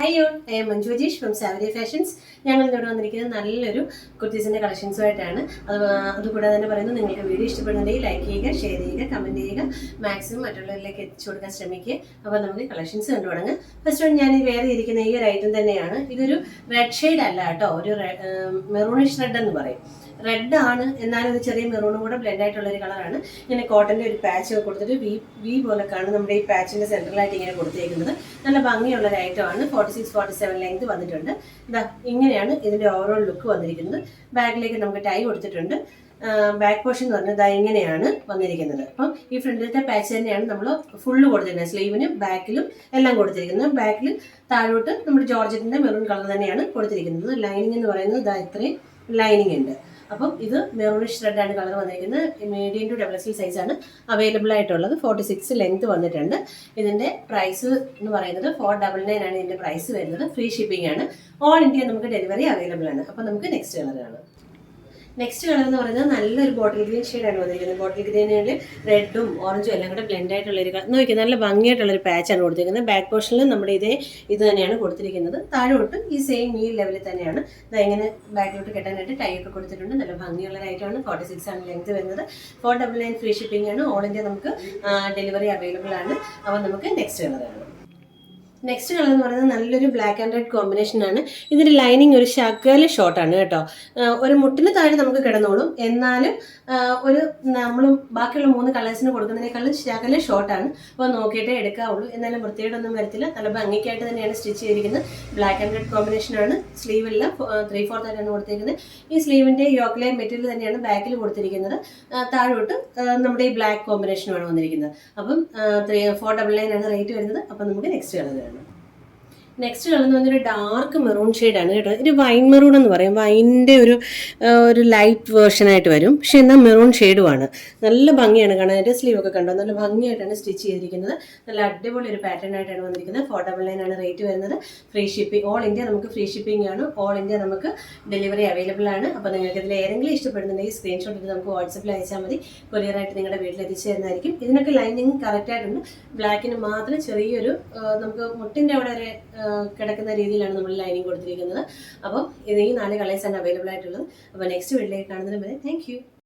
High on I am Manju Ajeesh from Savari fashions ഞങ്ങൾ ഇവിടെ വന്നിരിക്കുന്നത് നല്ലൊരു കുർത്തീസിന്റെ കളക്ഷൻസുമായിട്ടാണ് അത് അതുകൂടാതെ തന്നെ പറയുന്നത് നിങ്ങൾക്ക് വീഡിയോ ഇഷ്ടപ്പെടുന്നുണ്ടെങ്കിൽ ലൈക്ക് ചെയ്യുക ഷെയർ ചെയ്യുക കമന്റ് ചെയ്യുക. മാക്സിമം മറ്റുള്ളവരിലേക്ക് എത്തിച്ചു കൊടുക്കാൻ ശ്രമിക്കുക. അപ്പോൾ നമുക്ക് കളക്ഷൻസ് കണ്ടു ഫസ്റ്റ് വൺ ഞാൻ വേറെ ഇരിക്കുന്ന ഈ ഒരു ഐറ്റം തന്നെയാണ്. ഇതൊരു റെഡ് ഷെയ്ഡ് അല്ല കേട്ടോ. ഒരു മെറൂണിഷ് റെഡ് എന്ന് പറയും. റെഡ് ആണ്. എന്നാലും ഒരു ചെറിയ മെറൂണും കൂടെ ബ്ലെൻഡ് ആയിട്ടുള്ള ഒരു കളറാണ് ഇങ്ങനെ കോട്ടന്റെ ഒരു പാച്ച് കൊടുത്തിട്ട് വി വി പോലൊക്കെയാണ് നമ്മുടെ ഈ പാച്ചിന്റെ സെൻട്രലായിട്ട് ഇങ്ങനെ കൊടുത്തേക്കുന്നത്. നല്ല ഭംഗിയുള്ള ഒരു ഐറ്റമാണ് ആണ്. Forty six forty seven length വന്നിട്ടുണ്ട്. ഇതാ ഇങ്ങനെയാണ് ഇതിന്റെ ഓവറോൾ ലുക്ക് വന്നിരിക്കുന്നത്. ബാഗിലേക്ക് നമുക്ക് ടൈ കൊടുത്തിട്ടുണ്ട്. ബാക്ക് പോർഷൻ എന്ന് പറഞ്ഞാൽ ഇതാ ഇങ്ങനെയാണ് വന്നിരിക്കുന്നത്. അപ്പം ഈ ഫ്രണ്ടിലത്തെ പാച്ച് തന്നെയാണ് നമ്മൾ ഫുള്ള് കൊടുത്തിരിക്കുന്നത്. സ്ലീവിനും ബാക്കിലും എല്ലാം കൊടുത്തിരിക്കുന്നത്. ബാക്കിൽ താഴോട്ട് നമ്മുടെ ജോർജറ്റിന്റെ മെറൂൺ കളർ തന്നെയാണ് കൊടുത്തിരിക്കുന്നത്. ലൈനിങ് എന്ന് പറയുന്നത് ഇതാ ഇത്രയും ലൈനിങ് ഉണ്ട്. അപ്പം ഇത് മെറൂണിഷ് റെഡ് ആണ് കളർ വന്നിരിക്കുന്നത്. മീഡിയം ടു ഡബിൾ സൈസ് ആണ് അവൈലബിൾ ആയിട്ടുള്ളത്. ഫോർട്ടി സിക്സ് ലെങ്ത് വന്നിട്ടുണ്ട്. ഇതിന്റെ പ്രൈസ് എന്ന് പറയുന്നത് ഫോർ ഡബിൾ നയൻ ആണ് ഇതിന്റെ പ്രൈസ് വരുന്നത്. ഫ്രീ ഷിപ്പിംഗ് ആണ്. ഓൾ ഇന്ത്യ നമുക്ക് ഡെലിവറി അവൈലബിൾ ആണ്. അപ്പം നമുക്ക് നെക്സ്റ്റ് കളർ കാണാം. നെക്സ്റ്റ് കളർ എന്ന് പറയുന്നത് നല്ലൊരു ബോട്ടിൽ ഗ്രീൻ ഷെയ്ഡാണ് വന്നിരിക്കുന്നത്. ബോട്ടിൽ ഗ്രീനിൽ റെഡും ഓറഞ്ചും എല്ലാം കൂടെ ബ്ലെൻഡ് ആയിട്ടുള്ള ഒരു നോക്കി നല്ല ഭംഗിയായിട്ടുള്ള ഒരു പാച്ചാണ് കൊടുത്തിരിക്കുന്നത്. ബാക്ക് പോർഷനിൽ നമ്മുടെ ഇതേ ഇത് തന്നെയാണ് കൊടുത്തിരിക്കുന്നത്. താഴോട്ട് ഈ സെയിം ഈ ലെവലിൽ തന്നെയാണ്. ഇങ്ങനെ ബാക്കിലോട്ട് കെട്ടാനായിട്ട് ടൈ ഒക്കെ കൊടുത്തിട്ടുണ്ട്. നല്ല ഭംഗിയുള്ള റൈറ്റാണ് ഫോർട്ടി സിക്സ് ആണ് ലെങ്ത് വരുന്നത്. Four double nine free shipping ആണ്. ഓൾ ഇന്ത്യ നമുക്ക് ഡെലിവറി അവൈലബിൾ ആണ്. അപ്പോൾ നമുക്ക് നെക്സ്റ്റ് കളർ കാണാം. നെക്സ്റ്റ് കളർ എന്ന് പറയുന്നത് നല്ലൊരു ബ്ലാക്ക് ആൻഡ് റെഡ് കോമ്പിനേഷൻ ആണ്. ഇതിന്റെ ലൈനിങ് ഒരു ശകല ഷോർട്ടാണ് കേട്ടോ. ഒരു മുട്ടിന് താഴെ നമുക്ക് കിടന്നോളും. എന്നാലും ഒരു നമ്മൾ ബാക്കിയുള്ള മൂന്ന് കളേഴ്സിന് കൊടുക്കുന്നതിനേക്കാളും ശകല ഷോർട്ടാണ് അപ്പോൾ നോക്കിയിട്ടേ എടുക്കാവുള്ളൂ. എന്നാലും വൃത്തിയോടൊന്നും വരത്തില്ല. നല്ല ഭംഗിക്കായിട്ട് തന്നെയാണ് സ്റ്റിച്ച് ചെയ്തിരിക്കുന്നത്. ബ്ലാക്ക് ആൻഡ് റെഡ് കോമ്പിനേഷൻ ആണ്. സ്ലീവെല്ലാം ത്രീ ഫോർത്ത് ആയിട്ടാണ് കൊടുത്തിരിക്കുന്നത് ഈ സ്ലീവിന്റെ യോക്ലെ മെറ്റീരിയൽ തന്നെയാണ് ബാക്കിൽ കൊടുത്തിരിക്കുന്നത്. താഴോട്ട് നമ്മുടെ ഈ ബ്ലാക്ക് കോമ്പിനേഷനുമാണ് വന്നിരിക്കുന്നത്. അപ്പം ത്രീ ഫോർ ഡബിൾ നയൻ ആണ് റേറ്റ് വരുന്നത്. അപ്പം നമുക്ക് നെക്സ്റ്റ് കളർ നെക്സ്റ്റ് കളർ എന്ന് പറഞ്ഞൊരു ഡാർക്ക് മെറൂൺ ഷെയ്ഡാണ് കേട്ടോ. ഒരു വൈൻ മെറൂൺ എന്ന് പറയും. വൈന്റെ ഒരു ഒരു ലൈറ്റ് വേർഷനായിട്ട് വരും. പക്ഷെ എന്നാൽ മെറൂൺ ഷെയ്ഡുമാണ് നല്ല ഭംഗിയാണ് കാണാൻ. കാണാനായിട്ട് സ്ലീവ് ഒക്കെ കണ്ടോ? നല്ല ഭംഗിയായിട്ടാണ് സ്റ്റിച്ച് ചെയ്തിരിക്കുന്നത്. നല്ല അടിപൊളി ഒരു പാറ്റേൺ ആയിട്ടാണ് വന്നിരിക്കുന്നത്. ഫോർ ഡബിൾ നയൻ ആണ് റേറ്റ് വരുന്നത്. ഫ്രീ ഷിപ്പിംഗ് ഓൾ ഇന്ത്യ നമുക്ക് ഫ്രീ ഷിപ്പിംഗ് ആണ്. ഓൾ ഇന്ത്യ നമുക്ക് ഡെലിവറി അവൈലബിൾ ആണ്. അപ്പോൾ നിങ്ങൾക്ക് ഇതിൽ ഏതെങ്കിലും ഇഷ്ടപ്പെടുന്നുണ്ടെങ്കിൽ സ്ക്രീൻഷോട്ട് എടുത്ത് നമുക്ക് വാട്സപ്പിൽ അയച്ചാൽ മതി. കൊറിയറായിട്ട് നിങ്ങളുടെ വീട്ടിൽ എത്തിച്ചു തരുന്നതായിരിക്കും ഇതിനൊക്കെ ലൈനിങ് കറക്റ്റ് ആയിട്ടുണ്ട്. ബ്ലാക്കിന് മാത്രം ചെറിയൊരു നമുക്ക് മുട്ടിന്റെ അവിടെ ആ, കിടക്കുന്ന രീതിയിലാണ് നമ്മൾ ലൈനിങ് കൊടുത്തിരിക്കുന്നത്. അപ്പോൾ ഇത് നാല് കളേഴ്സ് കളേഴ്സാണ് അവൈലബിൾ ആയിട്ടുള്ളത്. അപ്പോൾ നെക്സ്റ്റ് വീട്ടിലേക്ക് കാണുന്നതിന് വരെ താങ്ക്